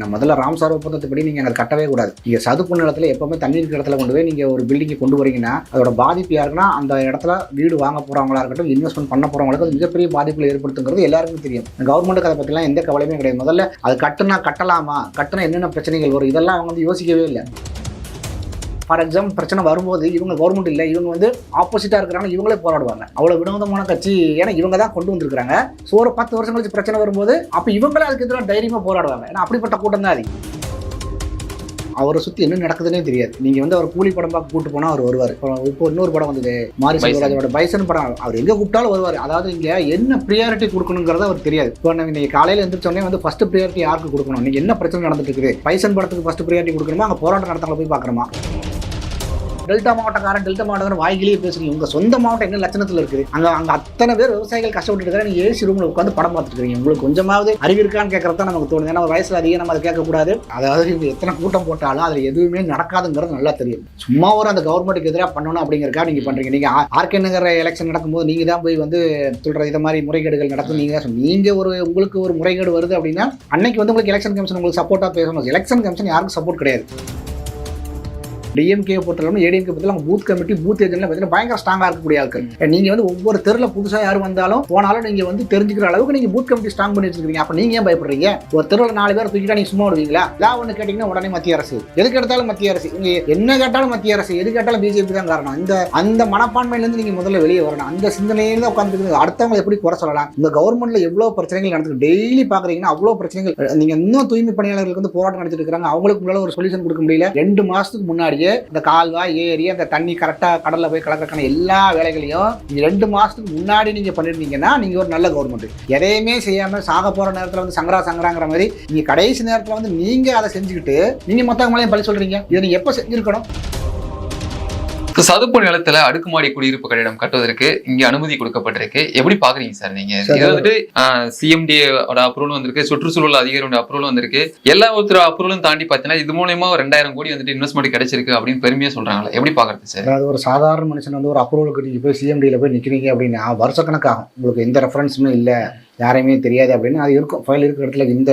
நான் முதல்ல ராம்சார் ஒப்பந்தத்துப்படி நீங்க அதை கட்டவே கூடாது. நீங்க சதுப்பு நிலத்தில் எப்பவுமே தண்ணீர் இருக்கிற இடத்துல கொண்டு போய் நீங்க ஒரு பில்டிங்கை கொண்டு வரீங்கன்னா அதோட பாதிப்பு யாருக்குன்னா அந்த இடத்துல வீடு வாங்க போறவங்களா இருக்கட்டும் இன்வெஸ்ட்மெண்ட் பண்ண போறவங்களுக்கு அது மிகப்பெரிய பாதிப்புகளை ஏற்படுத்துங்கிறது எல்லாருக்கும் தெரியும். கவர்மெண்ட்டுக்கு அதை பத்திலாம் எந்த கவலையுமே கிடையாது. முதல்ல அது கட்டுனா கட்டலாமா? கட்டுனா என்னென்ன பிரச்சனைகள் வரும்? இதெல்லாம் அவங்க வந்து யோசிக்கவே இல்லை. ஃபார் எக்ஸாம்பிள் பிரச்சனை வரும்போது இவங்க கவர்மெண்ட் இல்லை இவங்க வந்து ஆப்போசிட்டாக இருக்கிறாங்க இவங்களே போராடுவாங்க. அவ்வளோ வினோதமான கட்சி ஏன்னா இவங்க தான் கொண்டு வந்திருக்காங்க ஸோ ஒரு பத்து வருஷம் கழிச்சு பிரச்சனை வரும்போது அப்போ இவங்களே அதுக்கு எதிராக தைரியமாக போராடுவாங்க. ஏன்னா அப்படிப்பட்ட கூட்டம் தான் அது. அவரை சுற்றி என்ன நடக்குதுன்னே தெரியாது. நீங்கள் வந்து அவர் கூலி படம் பார்க்க கூட்டு போனால் அவர் வருவார். இப்போ இன்னொரு படம் வந்தது மாரி. செல்வராஜோட பைசன் படம். அவர் எங்கே கூப்பிட்டாலும் வருவார். அதாவது இங்கே என்ன ப்ரியாரிட்டி கொடுக்கணுங்கிறது அவர் தெரியாது. இப்போ நம்ம இன்னைக்கு காலையில் எழுந்திரிச்சோடனே வந்து ஃபர்ஸ்ட் ப்ரியாரிட்டி யாருக்கு கொடுக்கணும்? நீங்கள் என்ன பிரச்சனை நடந்துட்டு இருக்குது? பைசன் படத்துக்கு ஃபர்ஸ்ட் ப்ரியாரிட்டி கொடுக்கணுமா? அங்கே போராட்டம் நடத்தவங்களை போய் பார்க்குறோமா டெல்டா மாவட்டக்காரன் டெல்டா மாவட்டக்காரன் வாய்கிலேயே பேசுறீங்க. உங்க சொந்த மாவட்டம் என்ன லட்சணத்தில் இருக்குது? அங்க அங்க அத்தனை பேர் விவசாயிகள் கஷ்டப்பட்டு இருக்காங்க. நீங்க ஏசி ரூம்ல உட்காந்து படம் பார்த்துட்டு இருக்கீங்க. உங்களுக்கு கொஞ்சமாவது அறிவு இருக்கான்னு கேட்கறது தான் நமக்கு தோணுது. ஏன்னா வயசுல அதிகம் நம்ம அதை கேட்கக்கூடாது. அதாவது இவங்க எத்தனை கூட்டம் போட்டாலும் அதுல எதுவுமே நடக்காதுங்கிறது நல்லா தெரியும். சும்மா ஒரு அந்த கவர்மெண்ட்டுக்கு எதிராக பண்ணணும் அப்படிங்கறக்கா நீங்க பண்றீங்க. நீங்க ஆர்கே நகர் எலெக்ஷன் நடக்கும்போது நீங்க தான் போய் வந்து சொல்ற இந்த மாதிரி முறைகேடுகள் நடக்கும். நீங்க நீங்க ஒரு உங்களுக்கு ஒரு முறைகேடு வருது அப்படின்னா அன்னைக்கு வந்து உங்களுக்கு எலெக்ஷன் கமிஷன் உங்களுக்கு சப்போர்ட்டா பேசணும். எலெக்ஷன் கமிஷன் யாருக்கும் சப்போர்ட் கிடையாது. டிஎம்கே பொறுத்தளவு ஏடிஎம்கே பொறுத்தளவு பூத் கமிட்டி பூத் ஏஜென்ட்லாம் பார்த்தீங்கன்னா பயங்கர ஸ்ட்ராங்காக இருக்கக்கூடிய ஆட்கள். நீங்கள் வந்து ஒவ்வொரு தெருவில் புதுசாக யார் வந்தாலும் போனாலும் நீங்கள் வந்து தெரிஞ்சுக்கிற அளவுக்கு நீங்கள் பூத் கமிட்டி ஸ்ட்ராங் பண்ணி வச்சிருக்கீங்க அப்போ நீங்கள் ஏன் பயப்படுறீங்க? ஒரு தெருவில் நாலு பேர் தூக்கிட்டா நீங்கள் சும்மா விடுவீங்களா லா ஒன்று கேட்டிங்கன்னா உடனே மத்திய அரசு. எதுக்கு எடுத்தாலும் மத்திய அரசு. இங்கே என்ன கேட்டாலும் மத்திய அரசு. எது கேட்டாலும் பிஜேபி தான் காரணம். இந்த அந்த மனப்பான்மையிலேருந்து நீங்கள் முதல்ல வெளியே வரணும். அந்த சிந்தனையில தான் உட்காந்துருக்கு அடுத்தவங்க எப்படி குறை சொல்லலாம்? இந்த கவர்மெண்ட்ல எவ்வளோ பிரச்சனைகள் நடந்துருக்கு டெய்லி பார்க்குறீங்கன்னா அவ்வளோ பிரச்சனைகள். நீங்கள் இன்னும் தூய்மை பணியாளர்களுக்கு வந்து போராட்டம் நடத்திட்டு இருக்காங்க அவங்களுக்கு முன்னால ஒரு சொல்யூஷன் கொடுக்க முடியல. ரெண்டு மாசத்துக்கு முன்னாடியே இந்த கால்வாய் ஏரி அந்த தண்ணி கரெக்டாக கடலில் போய் கலக்கிறக்கான எல்லா வேலைகளையும் நீங்கள் ரெண்டு மாதத்துக்கு முன்னாடி நீங்கள் பண்ணிருந்தீங்கன்னா நீங்கள் ஒரு நல்ல கவர்மெண்ட் எதையுமே செய்யாமல் சாக போகிற நேரத்தில் வந்து சங்கரா சங்கராங்கிற மாதிரி நீங்கள் கடைசி நேரத்தில் வந்து நீங்கள் அதை செஞ்சுக்கிட்டு நீங்கள் மொத்தவங்களையும் பழி சொல்கிறீங்க இதை நீங்கள் எப்போ செஞ்சுருக்கணும்? சதுப்பு நிலத்துல அடுக்குமாடி குடியிருப்பு கட்டிடம் கட்டுவதற்கு இங்க அனுமதி கொடுக்கப்பட்டிருக்கு. எப்படி பாக்குறீங்க சார் நீங்க? இது வந்துட்டு சிஎம்டி அப்ரூவல் வந்திருக்கு சுற்றுச்சூழல் அதிகாரியோட அப்ரூவல் வந்திருக்கு. எல்லா ஒருத்தர் அப்ரூவலும் தாண்டி பாத்தீங்கன்னா இது மூலயமா ஒரு ரெண்டாயிரம் கோடி வந்துட்டு இன்வெஸ்ட்மெண்ட் கிடைச்சிருக்கு அப்படின்னு பெருமையா சொல்றாங்களே. எப்படி பாக்குறது சார்? அதாவது ஒரு சாதாரண மனுஷன் வந்து ஒரு அப்ரூவலுக்கு நீங்கள் போய் சிஎம்டியில் போய் நிற்கிறீங்க அப்படின்னா வருஷக்கணக்காகும். உங்களுக்கு எந்த ரெஃபரன்ஸுமே இல்லை. யாரையுமே தெரியாது அப்படின்னு. அது இருக்கும் ஃபைல் இருக்கிற இடத்துல இந்த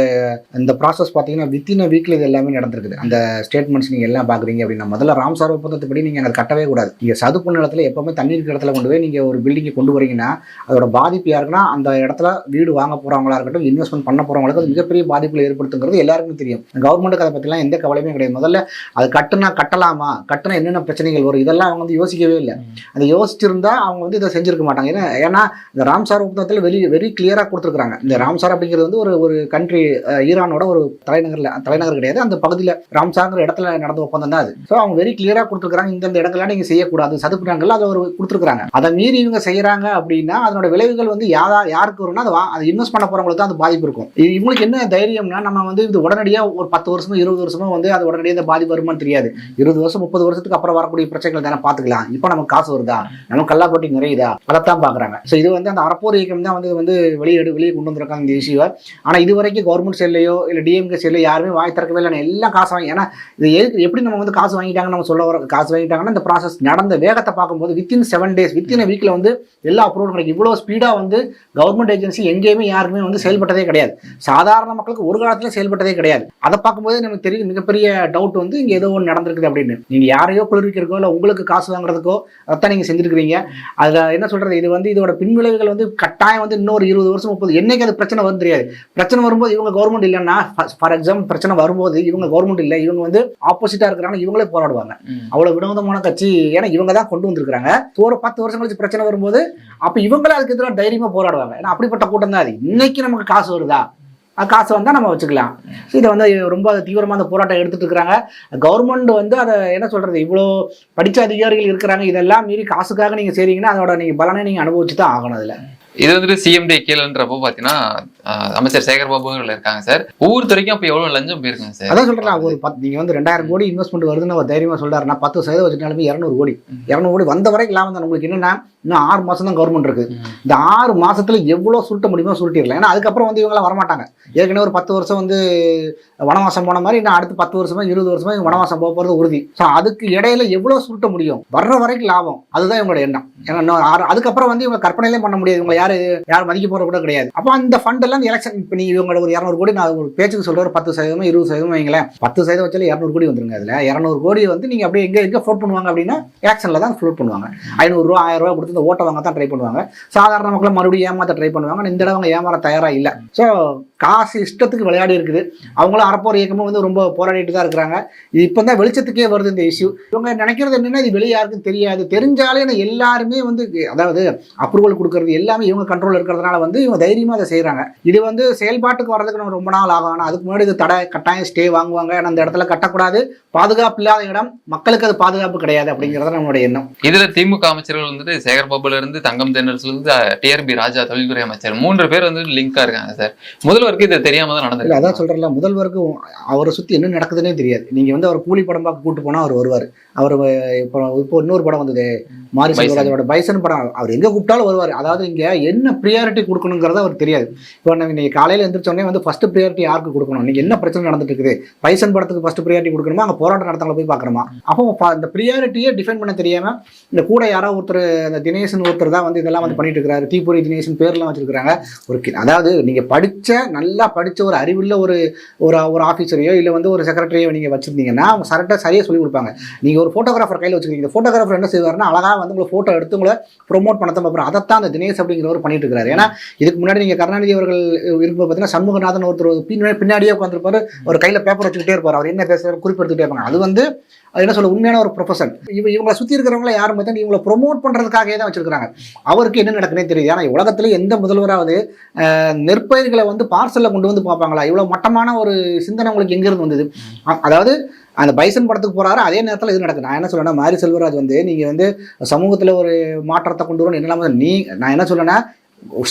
இந்த ப்ராசஸ் பார்த்தீங்கன்னா வித்தின் அ வீக்கில் இது எல்லாமே நடந்திருக்குது. அந்த ஸ்டேட்மெண்ட்ஸ் நீங்கள் எல்லாம் பார்க்குறீங்க அப்படின்னா முதல்ல ராம்சார் ஒப்பந்தத்துப்படி நீங்கள் அதை கட்டவே கூடாது. நீங்கள் சதுப்பு நிலத்தில் எப்பவுமே தண்ணீர் இருக்கிற இடத்துல கொண்டு போய் நீங்கள் ஒரு பில்டிங்கை கொண்டு வரீங்கன்னா அதோட பாதிப்பு யாருக்குன்னா அந்த இடத்துல வீடு வாங்க போகிறவங்களா இருக்கட்டும் இன்வெஸ்ட்மெண்ட் பண்ண போகிறவங்களுக்கு அது மிகப்பெரிய பாதிப்புகளை ஏற்படுத்துங்கிறது எல்லாருக்கும் தெரியும். கவர்மெண்ட்டுக்கு அதை பற்றிலாம் எந்த கவலையுமே கிடையாது. முதல்ல அது கட்டுனா கட்டலாமா? கட்டுனா என்னென்ன பிரச்சனைகள் வரும்? இதெல்லாம் அவங்க வந்து யோசிக்கவே இல்லை. அதை யோசிச்சிருந்தா அவங்க வந்து இதை செஞ்சிருக்க மாட்டாங்க. ஏன்னா ஏன்னா இந்த ராம்சார் ஒப்பந்தத்தில் வெளி வெரி கிளியராக கொடுத்துருக்காங்க இந்த ராம்சார் அப்படிங்கிறது வந்து ஒரு ஒரு கண்ட்ரி ஈரானோட ஒரு தலைநகரில் தலைநகர் கிடையாது. அந்த பகுதியில் ராம்சார்ங்கிற இடத்துல நடந்த ஒப்பந்தம் தான் அது. ஸோ அவங்க வெரி கிளியராக கொடுத்துருக்காங்க இந்தந்த இடங்கள்லாம் நீங்கள் செய்யக்கூடாது. சதுப்பு அதை ஒரு கொடுத்துருக்காங்க அதை மீறி இவங்க செய்கிறாங்க அப்படின்னா அதனோட விளைவுகள் வந்து யாரா யாருக்கு வரும்னா அது அதை இன்வெஸ்ட் பண்ண போகிறவங்களுக்கு தான் அது பாதிப்பு இருக்கும். இவங்களுக்கு என்ன தைரியம்னா நம்ம வந்து இது உடனடியாக ஒரு பத்து வருஷமோ இருபது வருஷமோ வந்து அது உடனடியாக இந்த பாதிப்பு வருமான்னு தெரியாது. இருபது வருஷம் முப்பது வருஷத்துக்கு அப்புறம் வரக்கூடிய பிரச்சனைகள் தானே பார்த்துக்கலாம். இப்போ நமக்கு காசு வருதா? நம்ம கல்லாக்கொட்டி நிறையுதா? அதைத்தான் பார்க்குறாங்க. ஸோ இது வந்து அந்த அறப்போர் இயக்கம் தான் வந்து வந்து வெளியே வெளியே கொண்டு வந்திருக்காங்க இந்த இஷ்யூவை. ஆனால் இது வரைக்கும் கவர்மெண்ட் சைட்லையோ இல்லை டிஎம்கே சைட்லையோ யாருமே வாய் திறக்கவே இல்லை எல்லாம் காசு வாங்கி ஏன்னா இது எதுக்கு எப்படி நம்ம வந்து காசு வாங்கிட்டாங்கன்னு நம்ம சொல்ல வர காசு வாங்கிட்டாங்கன்னா இந்த ப்ராசஸ் நடந்த வேகத்தை பார்க்கும்போது வித்தின் செவன் டேஸ் வித்தின் வீக்கில் வந்து எல்லா அப்ரூவல் கிடைக்கும். இவ்வளோ ஸ்பீடாக வந்து கவர்மெண்ட் ஏஜென்சி எங்கேயுமே யாருமே வந்து செயல்பட்டதே கிடையாது. சாதாரண மக்களுக்கு ஒரு காலத்தில் செயல்பட்டதே கிடையாது. அதை பார்க்கும்போது நமக்கு தெரியும் மிகப்பெரிய டவுட் வந்து இங்கே ஏதோ ஒன்று நடந்திருக்குது அப்படின்னு. நீங்கள் யாரையோ குளிர்விக்கிறக்கோ இல்லை உங்களுக்கு காசு வாங்குறதுக்கோ அதான் நீங்கள் செஞ்சுருக்கிறீங்க. அதில் என்ன சொல்கிறது இது வந்து இதோட பின்விளைவுகள் வந்து கட்டாயம் வந்து இன்னொரு இருபது வருஷம் முப்பது என்னைக்கு அது பிரச்சனை வரும் தெரியாது. பிரச்சனை வரும்போது இவங்க கவர்மெண்ட் இல்லைன்னா ஃபார் எக்ஸாம்பிள் பிரச்சனை வரும்போது இவங்க கவர்மெண்ட் இல்லை இவங்க வந்து ஆப்போசிட்டாக இருக்கிறாங்க இவங்களே போராடுவாங்க. அவ்வளோ வினோதமான கட்சி ஏன்னா இவங்க தான் கொண்டு வந்திருக்காங்க ஒரு பத்து வருஷம் கழிச்சு பிரச்சனை வரும்போது அப்போ இவங்களே அதுக்கு எதிராக தைரியமாக போராடுவாங்க. ஏன்னா அப்படிப்பட்ட கூட்டம் தான் அது. இன்னைக்கு நமக்கு காசு வருதா? காசு வந்தால் நம்ம வச்சுக்கலாம். இதை வந்து ரொம்ப தீவிரமாக அந்த போராட்டம் எடுத்துட்டு இருக்கிறாங்க. கவர்மெண்ட் வந்து அதை என்ன சொல்றது? இவ்வளோ படித்த அதிகாரிகள் இருக்கிறாங்க. இதெல்லாம் மீறி காசுக்காக நீங்கள் செய்றீங்கன்னா அதோட நீங்கள் பலனை நீங்கள் அனுபவிச்சு தான் ஆகணும் அதில். இது வந்துட்டு சிஎம்டி கீழன்றப்போ பாத்தீங்கன்னா ஆஹ், அமைச்சர் சேகர் பாபு அவர்கள் இருக்காங்க சார். ஒவ்வொருத்தரைக்கும் அப்ப எவ்வளவு லஞ்சம் போயிருக்காங்க சார்? அதான் சொல்றேன் ஒரு பத்து நீங்கள் வந்து ரெண்டாயிரம் கோடி இன்வெஸ்ட்மெண்ட் வருதுன்னு அவர் தைரியமாக சொல்றாருன்னா பத்து சதவீதம் வச்சுட்டாலுமே இரநூறு கோடி. இரநூறு கோடி வந்த வரைக்கும் லாபம் தான். உங்களுக்கு என்னன்னா இன்னும் ஆறு மாசம் தான் கவர்மெண்ட் இருக்கு. இந்த ஆறு மாசத்துல எவ்வளவு சுருட்ட முடியுமோ சுருட்டிடலாம். ஏன்னா அதுக்கப்புறம் வந்து இவங்களாம் வரமாட்டாங்க. ஏற்கனவே ஒரு பத்து வருஷம் வந்து வனவாசம் போன மாதிரி இன்னும் அடுத்து பத்து வருஷமா இருபது வருஷமா வனவாசம் போக போறது உறுதி. ஸோ அதுக்கு இடையில எவ்வளவு சுருட்ட முடியும்? வர்ற வரைக்கும் லாபம். அதுதான் இவங்களோட எண்ணம். ஏன்னா இன்னும் ஆறு அதுக்கப்புறம் வந்து இவங்க கற்பனையிலே பண்ண முடியாது. யாரு யார் மதிக்க போற கூட கிடையாது. அப்போ அந்த ஃபண்ட் எல்லாம் எலெக்ஷன் இப்போ நீங்க இவங்க ஒரு இரநூறு கோடி நான் ஒரு பேச்சுக்கு சொல்ற ஒரு பத்து சதவீதம் இருபது சதவீதம் வைங்களேன். பத்து சதவீதம் வச்சாலும் இரநூறு கோடி வந்துருங்க அதுல. இரநூறு கோடி வந்து நீங்க அப்படியே எங்க எங்க ஃபோட் பண்ணுவாங்க அப்படின்னா எலெக்ஷன்ல தான் ஃபோட் பண்ணுவாங்க. ஐநூறுரூவா ஆயிரம் ரூபாய் கொடுத்து இந்த ஓட்டை வாங்க தான் ட்ரை பண்ணுவாங்க. சாதாரண மக்களை மறுபடியும் ஏமாத்த ட்ரை பண்ணுவாங்க. இந்த தடவை ஏமாற தயாரா இல்லை. ஸோ காசு இஷ்டத்துக்கு விளையாடி இருக்குது. அவங்களும் அறப்போர் இயக்கமும் வந்து ரொம்ப போராடிட்டு தான் இருக்கிறாங்க. இது இப்போ தான் வெளிச்சத்துக்கே வருது இந்த இஷ்யூ இவங்க நினைக்கிறது என்னன்னா இது வெளியே யாருக்கும் தெரியாது. தெரிஞ்சாலே எல்லாருமே வந்து அதாவது அப்ரூவல் கொடுக்கறது எல்லாமே இவங்க கண்ட்ரோல் இருக்கிறதுனால வந்து இவங்க தைரியமாக அதை செய்கிறாங்க இது வந்து செயல்பாட்டுக்கு வர்றதுக்கு நம்ம ரொம்ப நாள் ஆகும். ஆனால் அதுக்கு முன்னாடி இது தடை கட்டாயம் ஸ்டே வாங்குவாங்க. ஏன்னா அந்த இடத்துல கட்டக்கூடாது. பாதுகாப்பு இல்லாத இடம் மக்களுக்கு அது பாதுகாப்பு கிடையாது அப்படிங்கிறது நம்மளோட எண்ணம். இதுல திமுக அமைச்சர்கள் வந்துட்டு சேகர் பாபுல இருந்து தங்கம் தென்னரசுல இருந்து டிஆர்பி ராஜா தொழில்துறை அமைச்சர். மூன்று பேர் வந்து லிங்கா இருக்காங்க சார் முதல்வருக்கு இது தெரியாம தான் நடந்திருக்கு. அதான் சொல்கிறேன்ல முதல்வருக்கு அவரை சுற்றி என்ன நடக்குதுன்னே தெரியாது. நீங்கள் வந்து அவர் கூலி படம் பார்க்க கூட்டு போனால் அவர் வருவார். அவர் இப்போ இப்போ இன்னொரு படம் வந்தது மாரி. செல்வராஜோட பைசன் படம். அவர் எங்கே கூப்பிட்டாலும் வருவார். அதாவது இங்கே என்ன ப்ரியாரிட்டி கொடுக்கணுங்கிறது அவர் தெரியாது. இப்போ நீங்கள் காலையில் எழுந்திரிச்சோடனே வந்து ஃபஸ்ட்டு ப்ரியாரிட்டி யாருக்கு கொடுக்கணும்? நீங்கள் என்ன பிரச்சனை நடந்துட்டு இருக்குது பைசன் படத்துக்கு ஃபஸ்ட் ப்ரியாரிட்டி கொடுக்கணுமா? அங்கே போராட்டம் நடத்தவங்களை போய் பார்க்கணுமா? அப்போ அந்த இந்த ப்ரியாரிட்டியே டிஃபைன் பண்ண தெரியாமல் இந்த கூட யாரோ ஒருத்தர் அந்த தினேசன் ஒருத்தர் தான் வந்து இதெல்லாம் வந்து பண்ணிட்டு இருக்கிறாரு தீபுரி தினேசன் பேர்லாம் வச்சிருக்கிறாங்க. ஒரு அதாவது நீங்கள் படித்த நல்லா படித்த ஒரு அறிவுள்ள ஒரு ஒரு ஒரு ஆஃபீஸரையோ இல்லை வந்து ஒரு செக்ரட்டரியோ நீங்கள் வச்சிருந்தீங்கன்னா அவங்க கரெக்டாக சரியாக சொல்லி கொடுப்பாங்க. நீங்கள் ஒரு ஃபோட்டோகிராஃபர் கையில் வச்சிருக்கீங்க. ஃபோட்டோகிராஃபர் என்ன செய்வார்னா அழகாக வந்து உங்களை ஃபோட்டோ எடுத்து உங்களை ப்ரொமோட் பண்ண தான் அதைத்தான் அந்த தினேஷ் அவர் பண்ணிட்டு இருக்காரு. ஏன்னா இதுக்கு முன்னாடி நீங்க கருணாநிதி அவர்கள் இருக்கும்போது பார்த்தீங்கன்னா சண்முகநாதன் ஒருத்தர் பின்னாடி பின்னாடியே உட்காந்துருப்பாரு ஒரு கையில பேப்பர் வச்சுக்கிட்டே இருப்பார். அவர் என்ன பேசுறாரு குறிப்பெடுத்துக்கிட்டே இருப்பாங்க. அது வந்து அது என்ன சொல்ல உண்மையான ஒரு ப்ரொஃபஷன் இவ இவங்களை சுற்றி இருக்கிறவங்கள யாரும் பார்த்தா இவங்களை ப்ரொமோட் பண்ணுறதுக்காகவே தான் வச்சிருக்காங்க அவருக்கு என்ன நடக்குன்னே தெரியுது. ஏன்னா உலகத்துல எந்த முதல்வராவது நெற்பயிர்களை வந்து பார்சலில் கொண்டு வந்து பார்ப்பாங்களா? இவ்வளோ மட்டமான ஒரு சிந்தனை உங்களுக்கு எங்கேருந்து வந்தது? அதாவது அந்த பைசன் படத்துக்கு போகிறாரு அதே நேரத்தில் இது நடக்குது. நான் என்ன சொல்றேன்னா மாரி செல்வராஜ் வந்து நீங்கள் வந்து சமூகத்தில் ஒரு மாற்றத்தை கொண்டு வரணும் என்னெல்லாம் நீ நான் என்ன சொல்றேன்னா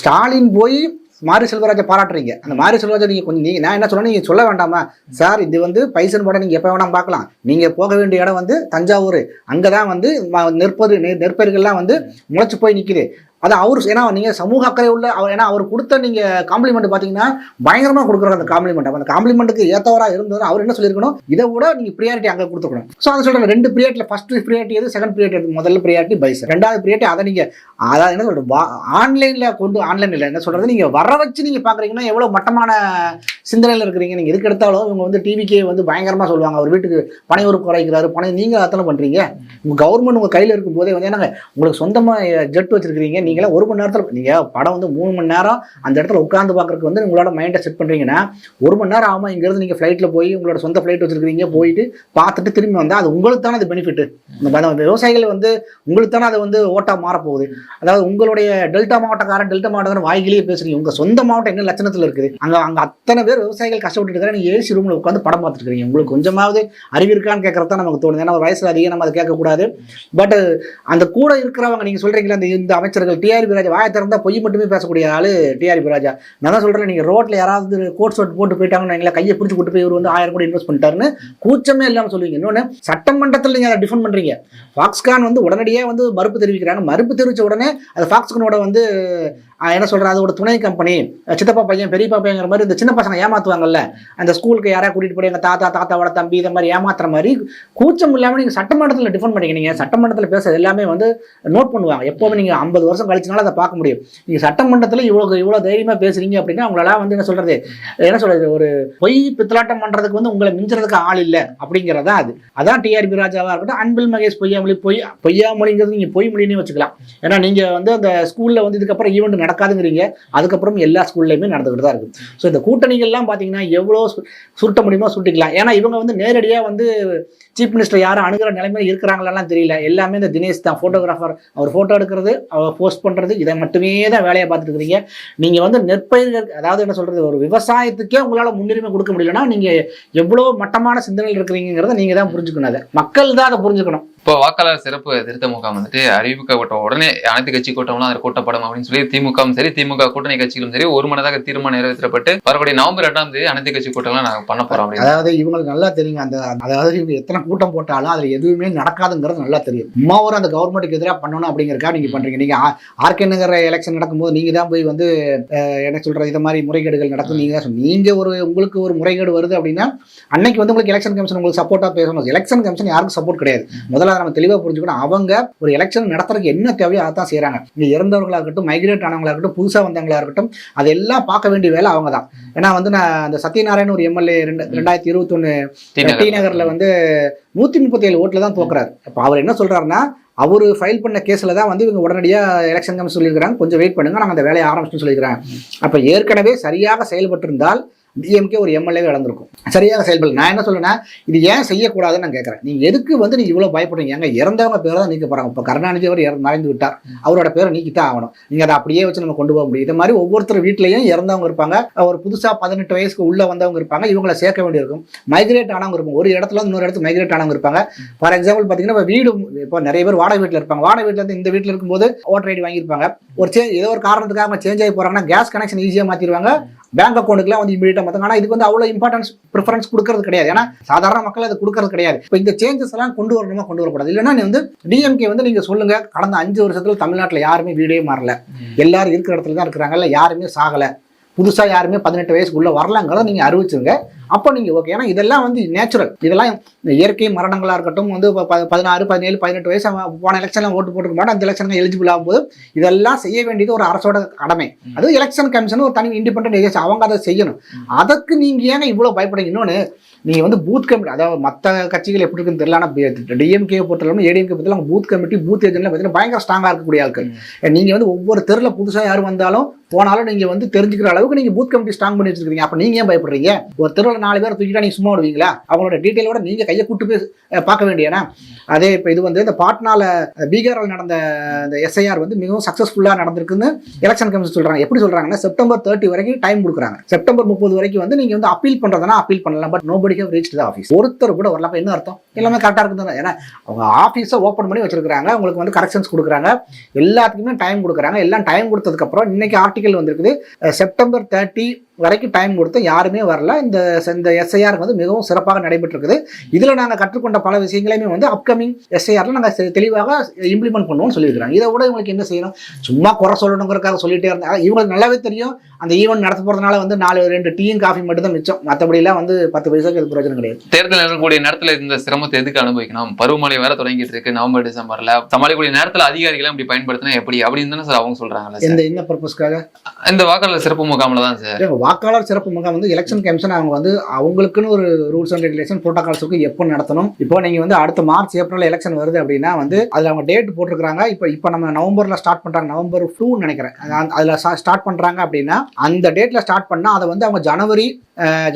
ஸ்டாலின் போய் மாரி செல்வராஜை பாராட்டுறீங்க. அந்த மாரி செல்வராஜை நீங்கள் கொஞ்சம் நீங்கள் நான் என்ன சொல்றேன் நீங்கள் சொல்ல வேண்டாமா? சார் இது வந்து பைசன் படம் நீங்கள் எப்போ வேணாம் பார்க்கலாம். நீங்கள் போக வேண்டிய இடம் வந்து தஞ்சாவூர். அங்கே தான் வந்து நெற்பது நெற்பயிர்கள்லாம் வந்து முளைச்சி போய் நிற்கிது அது அவர் ஏன்னா நீங்கள் சமூக அக்கறை உள்ள அவர் ஏன்னா அவர் கொடுத்த நீங்கள் காம்ப்ளிமெண்ட் பார்த்தீங்கன்னா பயங்கரமாக கொடுக்குறாரு அந்த காம்ப்ளிமெண்ட் அந்த காம்ப்ளிமெண்ட்டுக்கு ஏற்றவராக இருந்தவர் அவர் என்ன சொல்லியிருக்கணும்? இதை விட நீங்கள் ப்ரியாரிட்டி அங்கே கொடுத்துக்கணும். ஸோ அதை சொல்கிறேன் ரெண்டு ப்ரியாரிட்டியில் ஃபர்ஸ்ட் ப்ரியாரிட்டி எது? செகண்ட் ப்ரியாரிட்டி எது? முதல்ல ப்ரியாரிட்டி பைஸ் ரெண்டாவது ப்ரியாரிட்டி அதை நீங்கள் அதாவது என்ன சொல்கிறது ஆன்லைனில் கொண்டு ஆன்லைனில் என்ன சொல்கிறது நீங்கள் வர வச்சு நீங்கள் பார்க்குறீங்கன்னா எவ்வளோ மட்டமான சிந்தனையில் இருக்கிறீங்க? நீங்கள் எதுக்கு எடுத்தாலும் இவங்க வந்து டிவிக்கே வந்து பயங்கரமாக சொல்லுவாங்க. அவர் வீட்டுக்கு பணி ஒரு குறைக்கிறாரு. பணம் நீங்கள் அத்தனை பண்ணுறீங்க உங்கள் கவர்மெண்ட் உங்கள் கையில் இருக்கும் போதே வந்து என்னங்க? உங்களுக்கு சொந்தமாக ஜெட் வச்சிருக்கிறீங்க. நீங்களே ஒரு மணி நேரத்தில் நீங்கள் படம் வந்து மூணு மணி நேரம் அந்த இடத்துல உட்காந்து பார்க்குறதுக்கு வந்து உங்களோட மைண்டை செட் பண்ணுறீங்கன்னா ஒரு மணி நேரம் ஆமாம் இங்கேருந்து நீங்கள் ஃப்ளைட்டில் போய் உங்களோட சொந்த ஃப்ளைட் வச்சுருக்கீங்க போயிட்டு பார்த்துட்டு திரும்பி வந்தால் அது உங்களுக்கு தானே அது பெனிஃபிட் இந்த விவசாயிகள் வந்து உங்களுக்கு தானே அது வந்து ஓட்டா மாறப்போகுது. அதாவது உங்களுடைய டெல்டா மாவட்டக்காரன் டெல்டா மாவட்டக்காரன் வாய்கிலேயே பேசுறீங்க. உங்கள் சொந்த மாவட்டம் என்ன லட்சணத்தில் இருக்குது? அங்கே அங்கே அத்தனை பேர் விவசாயிகள் கஷ்டப்பட்டு இருக்காங்க நீங்கள் ஏசி ரூமில் உட்காந்து படம் பார்த்துட்டு இருக்கீங்க உங்களுக்கு கொஞ்சமாவது அறிவு இருக்கான்னு கேட்கறது தான் நமக்கு தோணுது. ஏன்னா ஒரு வயசில் அதிகம் நம்ம அதை கேட்கக்கூடாது. பட் அந்த கூட இருக்கிறவங்க நீங்கள் சொல்கிறீங்களா அந்த இந்த அமைச்சர்கள் டிஆர்பி ராஜா வாய திறந்தா பொய் மட்டுமே பேசக்கூடிய ஆள் டிஆர்பி ராஜா. நான் தான் சொல்கிறேன் நீங்கள் ரோட்டில் யாராவது கோட் ஷர்ட் போட்டு போயிட்டாங்கன்னு வைங்களேன், கையை பிடிச்சி கொண்டு போய் இவர் வந்து ஆயிரம் கோடி இன்வெஸ்ட் பண்ணிட்டாருன்னு கூச்சமே இல்லாமல் சொல்லுவீங்க. இன்னொன்று சட்டமன்றத்தில் நீங்கள் அதை டிஃபெண்ட் பண்ணுறீங்க ஃபாக்ஸ்கான் வந்து உடனடியாக வந்து மறுப்பு தெரிவிக்கிறாங்க. மறுப்பு தெரிவித்த உடனே அது ஃபாக்ஸ்கானோட வந்து என்ன சொல்கிறது அதோட துணை கம்பெனி சித்தப்பா பையன் பெரியப்பா பையங்கிற மாதிரி இந்த சின்ன பசங்க ஏமாத்துவாங்கல்ல? அந்த ஸ்கூலுக்கு யாராவது கூட்டிகிட்டு போய் எங்கள் தாத்தா தாத்தாவோட தம்பி இந்த மாதிரி ஏமாத்துற மாதிரி கூச்சம் இல்லாமல் நீங்கள் சட்டமன்றத்தில் டிஃபன் பண்ணிக்க நீங்கள் சட்டமன்றத்தில் பேசுறது எல்லாமே வந்து நோட் பண்ணுவாங்க. எப்போவுமே நீங்கள் ஐம்பது வருஷம் கழிச்சனால அதை பார்க்க முடியும். நீங்கள் சட்டமன்றத்தில் இவ்வளோ இவ்வளோ தைரியமாக பேசுறீங்க அப்படின்னா அவங்களால வந்து என்ன சொல்கிறது என்ன சொல்கிறது ஒரு பொய் பித்தலாட்டம் பண்ணுறதுக்கு வந்து உங்களை மிஞ்சுறதுக்கு ஆள் இல்லை அப்படிங்கிறதா அது. அதான் டிஆர்பி ராஜாவாக இருக்கட்டும் அன்பில் மகேஷ் பொய்யாமொழி பொய் பொய்யாமொழிங்கிறது நீங்கள் பொய் மொழின்னு வச்சுக்கலாம். ஏன்னா நீங்கள் வந்து அந்த ஸ்கூலில் வந்து இதுக்கப்புறம் ஈவெண்ட் நடக்காதுங்கிறீங்க. அதுக்கப்புறம் எல்லா ஸ்கூல்லையுமே நடந்துகிட்டு தான் இருக்குது ஸோ இந்த கூட்டணிகள்லாம் பார்த்தீங்கன்னா எவ்வளோ சுருட்ட முடியுமோ சுருட்டிக்கலாம். ஏன்னா இவங்க வந்து நேரடியாக வந்து சீஃப் மினிஸ்டர் யாரும் அணுகிற நிலைமையில் இருக்கிறாங்களாலாம் தெரியல. எல்லாமே இந்த தினேஷ் தான். ஃபோட்டோகிராஃபர் அவர் ஃபோட்டோ எடுக்கிறது அவர் போஸ்ட் பண்ணுறது இதை மட்டுமே தான் வேலையை பார்த்துட்டு இருக்கிறீங்க நீங்கள் வந்து நெற்பயிர்கள் அதாவது என்ன சொல்கிறது ஒரு விவசாயத்துக்கே உங்களால் முன்னுரிமை கொடுக்க முடியலன்னா நீங்கள் எவ்வளோ மட்டமான சிந்தனையில் இருக்கிறீங்கிறத நீங்கள் தான் புரிஞ்சுக்கணும் அதை. மக்கள் தான் அதை புரிஞ்சுக்கணும். இப்போ வாக்காளர் சிறப்பு திருத்த முகாம் வந்துட்டு அறிவிக்கப்பட்ட உடனே அனைத்து கட்சி கூட்டம்லாம் அதில் கூட்டப்படும் அப்படின்னு சொல்லி திமுகவும் சரி திமுக கூட்டணி கட்சிகளும் சரி ஒரு மனதாக தீர்மானம் நிறைவேற்றப்பட்டு வரக்கூடிய நவம்பர் எட்டாம் தேதி அனைத்து கட்சி கூட்டம்லாம் நாங்கள் பண்ண போறோம் அதாவது இவங்களுக்கு நல்லா தெரியுங்க அந்த அதாவது இவங்க எத்தனை கூட்டம் போட்டாலும் அதில் எதுவுமே நடக்காதுங்கிறது நல்லா தெரியும். ஒரு அந்த கவர்மெண்ட்டுக்கு எதிராக பண்ணணும் அப்படிங்கிறக்காக நீங்கள் பண்ணுறீங்க நீங்கள் ஆர்கே நகர் எலெக்ஷன் நடக்கும்போது நீங்கள் தான் போய் வந்து என்ன சொல்கிறது இது மாதிரி முறைகேடுகள் நடக்கும் நீங்கள் தான் நீங்கள் ஒரு உங்களுக்கு ஒரு முறைகேடு வருது அப்படின்னா அன்னைக்கு வந்து உங்களுக்கு எலெக்ஷன் கமிஷன் உங்களுக்கு சப்போர்ட்டாக பேசணும். எலெக்ஷன் கமிஷன் யாருக்கும் சப்போர்ட் கிடையாது. முதல்ல முதல்ல நம்ம தெளிவாக புரிஞ்சுக்கணும். அவங்க ஒரு எலெக்ஷன் நடத்துறதுக்கு என்ன தேவையோ அதான் செய்கிறாங்க இங்கே இறந்தவர்களாக இருக்கட்டும் மைக்ரேட் ஆனவங்களா இருக்கட்டும் புதுசாக வந்தவங்களா இருக்கட்டும் அதெல்லாம் பார்க்க வேண்டிய வேலை அவங்க தான் ஏன்னா வந்து நான் அந்த சத்யநாராயண் ஒரு எம்எல்ஏ ரெண்டு ரெண்டாயிரத்தி இருபத்தொன்னு டி டி நகர். நகர்ல வந்து நூத்தி முப்பத்தி ஏழு ஓட்டுல தான் தோக்குறாரு. அப்ப அவர் என்ன சொல்றாருன்னா அவர் ஃபைல் பண்ண கேஸ்ல தான் வந்து இவங்க உடனடியா எலெக்ஷன் கமிஷன் சொல்லியிருக்காங்க கொஞ்சம் வெயிட் பண்ணுங்க நாங்க அந்த வேலையை ஆரம்பிச்சுன்னு சொல்லியிருக்காங்க அப்ப ஏற்கனவே சரியாக செயல்பட்டிருந்தால் டிஎம்கே ஒரு எம்எல்ஏ இழந்திருக்கும் சரியாக செயல்படல. நான் என்ன சொல்லுன்னா இது ஏன் செய்யக்கூடாதுன்னு நான் கேட்கறேன். நீங்க எதுக்கு வந்து நீங்க இவ்வளவு பயப்படுறீங்க? எங்க இறந்தவங்க பேரை தான் நீக்க போறாங்க. இப்போ கருணாநிதி அவர் மறைந்து விட்டார். அவரோட பேரை நீக்கித்தான் ஆகணும். நீங்க அதை அப்படியே வச்சு நம்ம கொண்டு போக முடியும். இது மாதிரி ஒவ்வொருத்தர் வீட்லயும் இறந்தவங்க இருப்பாங்க. ஒரு புதுசா பதினெட்டு வயசுக்கு உள்ள வந்தவங்க இருப்பாங்க. இவங்களை சேர்க்க வேண்டியிருக்கும். மைக்ரேட் ஆனவங்க இருப்பாங்க. ஒரு இடத்துல இருந்து இன்னொரு இடத்துக்கு மைக்ரேட் ஆனவங்க இருப்பாங்க. ஃபார் எக்ஸாம்பிள் பார்த்தீங்கன்னா இப்போ வீடு இப்போ நிறைய பேர் வாடகை வீட்டில் இருப்பாங்க. வாடகை வீட்டில் இருந்து இந்த வீட்டில் இருக்கும்போது ஓட்டர் ஐடி வாங்கியிருப்பாங்க. ஒரு சே ஏதோ ஒரு காரணத்துக்காக அவங்க சேஞ்ச் ஆகி போறாங்கன்னா கேஸ் கனெக்ஷன் ஈஸியாக மாற்றிடுவாங்க பேங்க் அக்கௌண்ட்டுக்குலாம் வந்து இமீடியட்டாக மாற்றாங்க ஆனால் இதுக்கு வந்து அவ்வளோ இம்பார்ட்டன்ஸ் ப்ரிஃபரன்ஸ் கொடுக்கறது கிடையாது. ஏன்னா சாதாரண மக்கள் அது கொடுக்கறது கிடையாது. இப்போ இந்த சேஞ்சஸ் எல்லாம் கொண்டு வரணுமா கொண்டு வரக்கூடாது. இல்லைன்னா நீ வந்து டிஎம்கே வந்து நீங்கள் சொல்லுங்க கடந்த அஞ்சு வருஷத்துல தமிழ்நாட்டில் யாருமே வீடே மாறல. எல்லாரும் இருக்கிற இடத்துல தான் இருக்கிறாங்கல்ல யாருமே சாகலை. புதுசாக யாருமே பதினெட்டு வயசுக்குள்ள வரலங்கிறத நீங்கள் அறிவிச்சுங்க அப்போ நீங்கள் ஓகே ஏன்னா இதெல்லாம் வந்து நேச்சுரல் இதெல்லாம் இயற்கை மரணங்களாக இருக்கட்டும் வந்து பதினாறு பதினேழு பதினெட்டு வயசு போன எலெக்ஷனில் ஓட்டு போட்டுக்க மாட்டோம் அந்த எலெக்ஷனுக்கு எலிஜிபிள் ஆகும்போது இதெல்லாம் செய்ய வேண்டியது ஒரு அரசோட கடமை. அது எலெக்ஷன் கமிஷன் ஒரு தனி இண்டிபெண்டன்ட் ஏஜென்சி அவங்க அதை செய்யணும். அதுக்கு நீங்கள் ஏங்க இவ்வளோ பயப்படுறீங்க இன்னொன்று நீங்கள் வந்து பூத் கமிட்டி அதாவது மற்ற கட்சிகள் எப்படி இருக்குன்னு தெரியல ஆனால் டிஎம்கே பொறுத்தளவு ஏடிஎம்கே பொறுத்தளவு பூத் கமிட்டி பூத் ஏஜென்ட்ல பார்த்தீங்கன்னா பயங்கர ஸ்ட்ராங்காக இருக்கக்கூடிய ஆட்கள். நீங்கள் வந்து ஒவ்வொரு தெருவில் புதுசாக யார் வந்தாலும் போனாலும் நீங்கள் வந்து தெரிஞ்சுக்கிற அளவுக்கு நீங்கள் பூத் கமிட்டி ஸ்ட்ராங் பண்ணி வச்சிருக்கீங்க அப்போ நீங்கள் ஏன் பயப்படுறீங்க? ஒரு தெருவில் நாலு பேர் தூக்கிட்டா நீங்கள் சும்மா விடுவீங்களா? அவங்களோட டீட்டெயிலோட நீங்கள் கையை கூட்டு போய் பார்க்க வேண்டியனா அதே இப்போ இது வந்து இந்த பாட்னால பீகாரில் நடந்த இந்த எஸ்ஐஆர் வந்து மிகவும் சக்ஸஸ்ஃபுல்லாக நடந்திருக்குன்னு எலெக்ஷன் கமிஷன் சொல்கிறாங்க எப்படி சொல்கிறாங்கன்னா செப்டம்பர் தேர்ட்டி வரைக்கும் டைம் கொடுக்குறாங்க. செப்டம்பர் முப்பது வரைக்கும் வந்து நீங்கள் வந்து அப்பீல் பண்ணுறதுனா அப்பீல் பண்ணலாம். But nobody have reach the office ஒருத்தர் கூட வரலாம் என்ன அர்த்தம்? எல்லாமே கரெக்டாக இருக்குது ஏன்னா அவங்க ஆஃபீஸை ஓப்பன் பண்ணி வச்சிருக்காங்க உங்களுக்கு வந்து கரெக்ஷன்ஸ் கொடுக்குறாங்க. எல்லாத்துக்குமே டைம் கொடுக்குறாங்க. எல்லாம் டைம் கொடுத்ததுக்கப்புறம் இன்னைக்கு ஆர்டிகல் வந்திருக்குது. செப்டம்பர் தேர்ட்டி வரைக்கும் டைம் கொடுத்து யாருமே வரல. இந்த இந்த எஸ்ஐஆர் வந்து மிகவும் சிறப்பாக நடைபெற்றிருக்குது. இதில் நாங்கள் கற்றுக்கொண்ட பல விஷயங்களையுமே வந்து அப்கமிங் எஸ்ஐஆரில் நாங்கள் தெளிவாக இம்ப்ளிமெண்ட் பண்ணுவோம்னு சொல்லியிருக்கிறாங்க. இதை விட இவங்களுக்கு என்ன செய்யணும்? சும்மா குறை சொல்லணுங்கிறக்காக சொல்லிட்டே இருந்தாங்க இவங்களுக்கு நல்லாவே தெரியும். அந்த ஈவெண்ட் நடத்த போகிறதுனால வந்து நாலு ரெண்டு டீயும் காஃபி மட்டும் தான் மிச்சம். மற்றபடியெல்லாம் வந்து பத்து பைசாக்கு இது பிரயோஜனம் கிடையாது. தேர்தல் நடக்கக்கூடிய நேரத்துல இந்த சிரமத்தை எதுக்கு அனுபவிக்கணும்? பருவமழை வேற தொடங்கிட்டு இருக்கு. நவம்பர் டிசம்பர்ல சமாளிக்கக்கூடிய நேரத்துல அதிகாரிகளை இப்படி பயன்படுத்தினா எப்படி? அப்படின்னு தானே சார் அவங்க சொல்றாங்கல்ல சார் எந்த என்ன பர்பஸ்க்காக இந்த வாக்காளர் சிறப்பு முகாம்ல தான் சார் வாக்காளர் சிறப்பு முகாம் வந்து எலெக்ஷன் கமிஷன் அவங்க வந்து அவங்களுக்குன்னு ஒரு ரூல்ஸ் அண்ட் ரெகுலேஷன் ப்ரோட்டோகால்ஸ் இருக்கு. எப்போ நடத்தணும்? இப்போ நீங்க வந்து அடுத்த மார்ச் ஏப்ரல் எலெக்ஷன் வருது அப்படின்னா வந்து அதுல அவங்க டேட் போட்டிருக்காங்க இப்போ இப்போ நம்ம நவம்பர்ல ஸ்டார்ட் பண்றாங்க. நவம்பர் டூன்னு நினைக்கிறேன். அது- அதுல ஸ்டார்ட் பண்றாங்க அப்படின்னா அந்த டேட்ல ஸ்டார்ட் பண்ணா அதை வந்து அவங்க ஜனவரி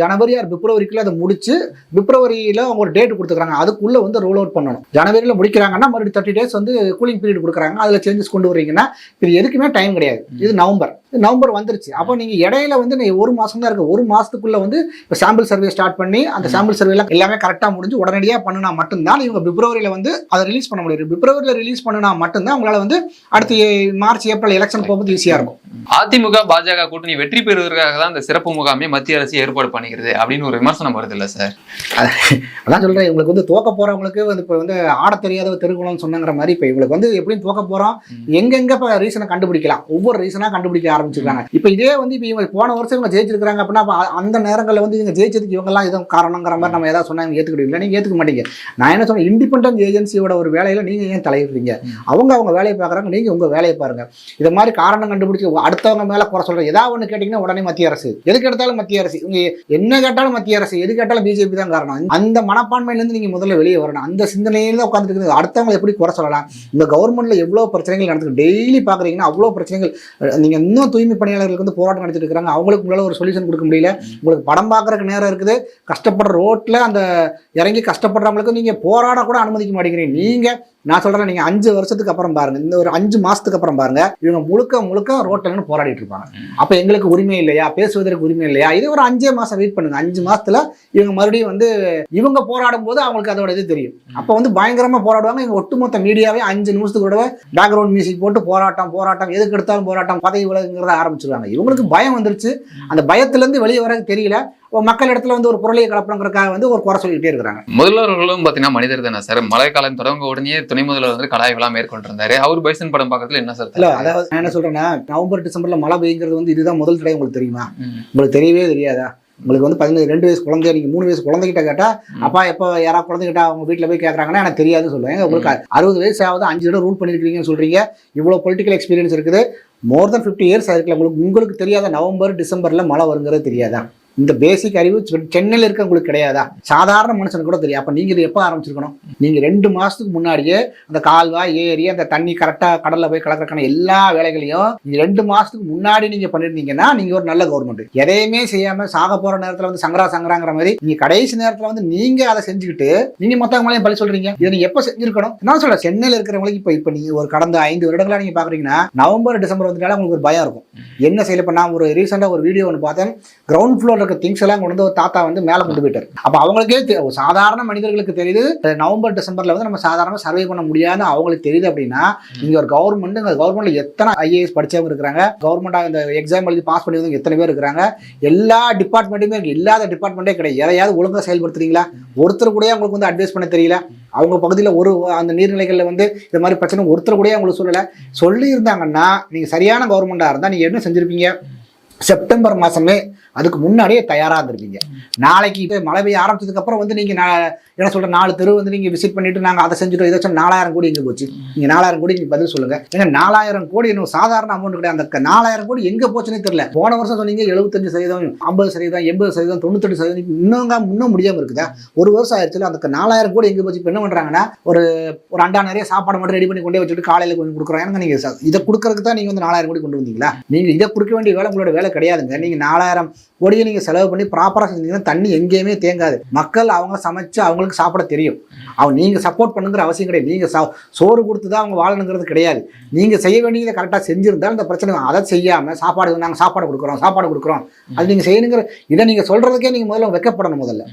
ஜனவரி ஆர் பிப்ரவரிக்குள்ள அதை முடிச்சு பிப்ரவரியில அவங்க ஒரு டேட் கொடுத்துருக்காங்க அதுக்குள்ள வந்து ரோல் அவுட் பண்ணணும். ஜனவரியில முடிக்கிறாங்கன்னா மறுபடியும் தேர்ட்டி டேஸ் வந்து கூலிங் பீரியட் கொடுக்குறாங்க. அதுல சேஞ்சஸ் கொண்டு வரீங்கன்னா இது எதுக்குமே டைம் கிடையாது. இது நவம்பர். நவம்பர் வந்துருச்சு. அப்போ நீங்க இடையில வந்து ஒரு மாசம் தான் இருக்கு. ஒரு மாசத்துக்குள்ள வந்து இப்போ சாம்பிள் சர்வே ஸ்டார்ட் பண்ணி அந்த சாம்பிள் சர்வேல எல்லாமே கரெக்டாக முடிஞ்சு உடனடியாக பண்ணினா மட்டும்தான் இவங்க பிப்ரவரியில வந்து அதை ரிலீஸ் பண்ண முடியும். பிப்ரவரியில ரிலீஸ் பண்ணினா மட்டும்தான் உங்களால வந்து அடுத்து மார்ச் ஏப்ரல் எலெக்ஷன் போகும்போது ஈஸியா இருக்கும். அதிமுக பாஜக கூட்டணி வெற்றி பெறுவதற்காக தான் இந்த சிறப்பு முகாமே மத்திய அரசு ஏற்பாடு பண்ணிக்கிறது அப்படின்னு ஒரு விமர்சனம் வருது இல்ல சார் அதான் சொல்றேன். இவங்களுக்கு வந்து தோக்க போறவங்களுக்கு வந்து இப்போ வந்து ஆட தெரியாத திருக்குளம்னு சொன்னங்கிற மாதிரி இப்போ இவங்களுக்கு வந்து எப்படியும் தோக்க போறோம். எங்கெங்க இப்போ ரீசனை கண்டுபிடிக்கலாம்? ஒவ்வொரு ரீசனா கண்டுபிடிக்க ஆரம்பிச்சிருக்காங்க. இப்போ இதே வந்து இப்போ இவங்க போன வருஷம் இவங்க ஜெயிச்சிருக்காங்க அப்படின்னா அந்த நேரங்களில் வந்து இவங்க ஜெயிச்சதுக்கு இவங்கெல்லாம் இதுவும் காரணங்கிற மாதிரி நம்ம ஏதாவது சொன்னா இவங்க ஏற்றுக்கிடுவீங்க நீங்க ஏற்றுக்க மாட்டீங்க. நான் என்ன சொன்னேன்? இண்டிபெண்டன்ட் ஏஜென்சியோட ஒரு வேலையில நீங்க ஏன் தலையிடுறீங்க? அவங்க அவங்க வேலையை பார்க்குறாங்க நீங்க உங்க வேலையை பாருங்க. இதை மாதிரி காரணம் கண்டுபிடிச்சு அடுத்தவங்க மேல குறை சொல்றேன் ஏதாவது ஒன்று கேட்டீங்கன்னா உடனே மத்திய அரசு. எது கேட்டாலும் மத்திய அரசு. இவங்க என்ன கேட்டாலும் மத்திய அரசு. எது கேட்டாலும் பிஜேபி தான் காரணம். அந்த மனப்பான்மையிலேருந்து நீங்கள் முதல்ல வெளியே வரணும். அந்த சிந்தனையில தான் உட்காந்துட்டு அடுத்தவங்களை எப்படி குறை சொல்லலாம்? இந்த கவர்மெண்ட்ல எவ்வளோ பிரச்சனைகள் நடந்துருக்கு? டெய்லி பார்க்குறீங்கன்னா அவ்வளோ பிரச்சனைகள் நீங்கள் நீங்க இன்னும் தூய்மை பணியாளர்களுக்கு வந்து போராட்டம் நடத்திட்டு இருக்கிறாங்க. அவங்களுக்கு உங்களால் ஒரு சொல்யூஷன் கொடுக்க முடியல. உங்களுக்கு படம் பார்க்கறதுக்கு நேரம் இருக்குது. கஷ்டப்படுற ரோட்டில் அந்த இறங்கி கஷ்டப்படுறவங்களுக்கு நீங்கள் போராட கூட அனுமதிக்க மாட்டேங்கிறீங்க. நீங்கள் நான் சொல்றேன் நீங்க அஞ்சு வருஷத்துக்கு அப்புறம் பாருங்க. இந்த ஒரு அஞ்சு மாசத்துக்கு அப்புறம் பாருங்க இவங்க முழுக்க முழுக்க ரோட்டில் போராடிட்டு இருப்பாங்க. அப்ப எங்களுக்கு உரிமை இல்லையா? பேசுவதற்கு உரிமை இல்லையா? இது ஒரு அஞ்சே மாசம் வெயிட் பண்ணுங்க. அஞ்சு மாசத்துல இவங்க மறுபடியும் வந்து இவங்க போராடும் போது அவங்களுக்கு அதோட இது தெரியும். அப்ப வந்து பயங்கரமா போராடுவாங்க. இவங்க ஒட்டுமொத்த மீடியாவே அஞ்சு நிமிஷத்துக்கு கூட பேக்ரவுண்ட் மியூசிக் போட்டு போராட்டம் போராட்டம் எதுக்கு எடுத்தாலும் போராட்டம் பதவி விலகுங்கிறத ஆரம்பிச்சிருவாங்க. இவங்களுக்கு பயம் வந்துருச்சு. அந்த பயத்துல இருந்து வெளியே வர தெரியல. மக்கள் இடத்துல வந்து ஒரு பொருளையை கலப்பணுங்கிறதுக்காக வந்து ஒரு குறை சொல்லிக்கிட்டே இருக்கிறாங்க. முதல்வர்களும் பாத்தீங்கன்னா மனிதர் தானே சார். மழைக்காலம் தொடங்க உடனே துணை முதல்வர் வந்து கலாய் விழா மேற்கொண்டிருந்தாரு. அவர் பைசன் படம் பார்க்கறதுல என்ன சார் இல்ல? அதாவது நான் என்ன சொல்றேன்னா நவம்பர் டிசம்பர்ல மழை பெய்யுங்கிறது வந்து இதுதான் முதல் தடவை உங்களுக்கு தெரியுமா. உங்களுக்கு தெரியவே தெரியாதா? உங்களுக்கு வந்து பதினஞ்சு ரெண்டு வயசு குழந்தைய நீங்க மூணு வயசு குழந்தைகிட்ட கேட்டா ம். அப்பா எப்போ யாராவது குழந்தைகிட்ட அவங்க வீட்டில் போய் கேட்குறாங்கன்னா எனக்கு தெரியாதுன்னு சொல்லுவேன். உங்களுக்கு அறுபது வயசு ஆகுது அஞ்சு தடவை ரூல் பண்ணியிருக்கீங்கன்னு சொல்றீங்க. இவ்வளோ பொலிட்டிக்கல் எக்ஸ்பீரியன்ஸ் இருக்குது. மோர் தென் ஃபிஃப்டி இயர்ஸ் ஆயிருக்கல உங்களுக்கு உங்களுக்கு தெரியாத நவம்பர் டிசம்பர்ல மழை வருங்கிறது தெரியாதா? இந்த பேசிக் அறிவு செ- சென்னையில இருக்க உங்களுக்கு கிடையாதா? சாதாரண மனுஷனுக்கு கூட தெரியும். அப்போ நீங்கள் இது எப்போ ஆரம்பிச்சிருக்கணும்? நீங்கள் ரெண்டு மாதத்துக்கு முன்னாடியே அந்த கால்வாய் ஏரி அந்த தண்ணி கரெக்டாக கடலில் போய் கலக்கிறக்கான எல்லா வேலைகளையும் நீங்கள் ரெண்டு மாதத்துக்கு முன்னாடி நீங்கள் பண்ணிருந்தீங்கன்னா நீங்கள் ஒரு நல்ல கவர்மெண்ட் எதையுமே செய்யாமல் சாக போகிற நேரத்தில் வந்து சங்கரா சங்கராங்கிற மாதிரி நீங்கள் கடைசி நேரத்தில் வந்து நீங்கள் அதை செஞ்சுக்கிட்டு நீங்கள் மற்றவங்களையும் பழி சொல்கிறீங்க இதை நீங்கள் எப்போ செஞ்சுருக்கணும்? என்ன சொல்கிறேன் சென்னையில் இருக்கிறவங்களுக்கு இப்போ இப்போ நீங்கள் ஒரு கடந்த ஐந்து வருடங்களா நீங்கள் பார்க்குறீங்கன்னா நவம்பர் டிசம்பர் வந்துட்டாலும் உங்களுக்கு ஒரு பயம் இருக்கும். என்ன செய்யல இப்போ நான் ஒரு ரீசெண்டாக ஒரு வீடியோ ஒன்று பார்த்தேன். கிரவுண்ட் ஃப்ளோரில் இருக்க திங்ஸ் எல்லாம் கொண்டு வந்து ஒரு தாத்தா வந்து மேல கொண்டு போயிட்டாரு. அப்ப அவங்களுக்கே சாதாரண மனிதர்களுக்கு தெரியுது. நவம்பர் டிசம்பர்ல வந்து நம்ம சாதாரண சர்வே பண்ண முடியாதுன்னு அவங்களுக்கு தெரியுது அப்படின்னா நீங்க ஒரு கவர்மெண்ட் இந்த கவர்மெண்ட்ல எத்தனை ஐஏஎஸ் படிச்சவங்க இருக்கிறாங்க. கவர்மெண்ட் இந்த எக்ஸாம் எழுதி பாஸ் பண்ணி எத்தனை பேர் இருக்கிறாங்க. எல்லா டிபார்ட்மெண்ட்டுமே இல்லாத டிபார்ட்மெண்ட்டே கிடையாது. எதையாவது ஒழுங்கா செயல்படுத்துறீங்களா? ஒருத்தர் கூட உங்களுக்கு வந்து அட்வைஸ் பண்ண தெரியல. அவங்க பகுதியில் ஒரு அந்த நீர்நிலைகளில் வந்து இந்த மாதிரி பிரச்சனை ஒருத்தர் கூட உங்களுக்கு சொல்லலை. சொல்லி இருந்தாங்கன்னா நீங்கள் சரியான கவர்மெண்ட்டாக இருந்தால் நீங்கள் என்ன செஞ்சுருப்பீங்க? செப்டம்பர் மாதமே அதுக்கு முன்னாடியே தயாராக இருந்திருப்பீங்க. நாளைக்கு இப்போ மழை பெய்ய ஆரம்பிச்சதுக்கு அப்புறம் வந்து நீங்கள் நான் என்ன சொல்ற நாலு தெரு வந்து நீங்கள் விசிட் பண்ணிட்டு நாங்கள் அதை செஞ்சுட்டோம் இதை சொன்ன நாலாயிரம் கோடி எங்கே போச்சு? நீங்கள் நாலாயிரம் கோடி நீங்கள் பதில் சொல்லுங்க. ஏங்க நாலாயிரம் கோடி இன்னும் சாதாரண அமௌண்ட் கிடையாது. அந்த நாலாயிரம் கோடி எங்கே போச்சுன்னே தெரியல. போன வருஷம் சொன்னீங்க எழுபத்தஞ்சு சதவீதம் ஐம்பது சதவீதம் எண்பது சதவீதம் தொண்ணூத்தெட்டு சதவீதம் இன்னும் இன்னும் முடியாமல் இருக்குதா? ஒரு வருஷம் ஆயிடுச்சு அந்த நாலாயிரம் கோடி எங்கே போச்சு? இப்போ என்ன பண்ணுறாங்கன்னா ஒரு ஒரு அண்டா நிறைய சாப்பாடு மட்டும் ரெடி பண்ணி கொண்டே வச்சுட்டு காலையில் கொஞ்சம் கொடுக்குறோம். ஏன்னா நீங்கள் இதை கொடுக்கறதுக்கு தான் நீங்கள் வந்து நாலாயிரம் கோடி கொண்டு வந்தீங்களா? நீங்கள் இதை கொடுக்க வேண்டிய வேலை உங்களோட வேலை கிடையாதுங்க. நீங்கள் நாலாயிரம் ஒடியை நீங்கள் செலவு பண்ணி ப்ராப்பராக செஞ்சீங்கன்னா தண்ணி எங்கேயுமே தேங்காது. மக்கள் அவங்க சமைச்சு அவங்களுக்கு சாப்பிட தெரியும். அவங்க நீங்கள் சப்போர்ட் பண்ணுங்கிற அவசியம் கிடையாது. நீங்கள் சா சோறு கொடுத்து தான் அவங்க வாழணுங்கிறது கிடையாது. நீங்கள் செய்ய வேண்டியதை கரெக்டாக செஞ்சுருந்தால் இந்த பிரச்சனை அதை செய்யாமல் சாப்பாடு நாங்கள் சாப்பாடு கொடுக்குறோம் சாப்பாடு கொடுக்குறோம். அது நீங்கள் செய்யணுங்கிற இதை நீங்கள் சொல்கிறதுக்கே நீங்கள் முதல்ல வெக்கப்படணும் முதல்ல.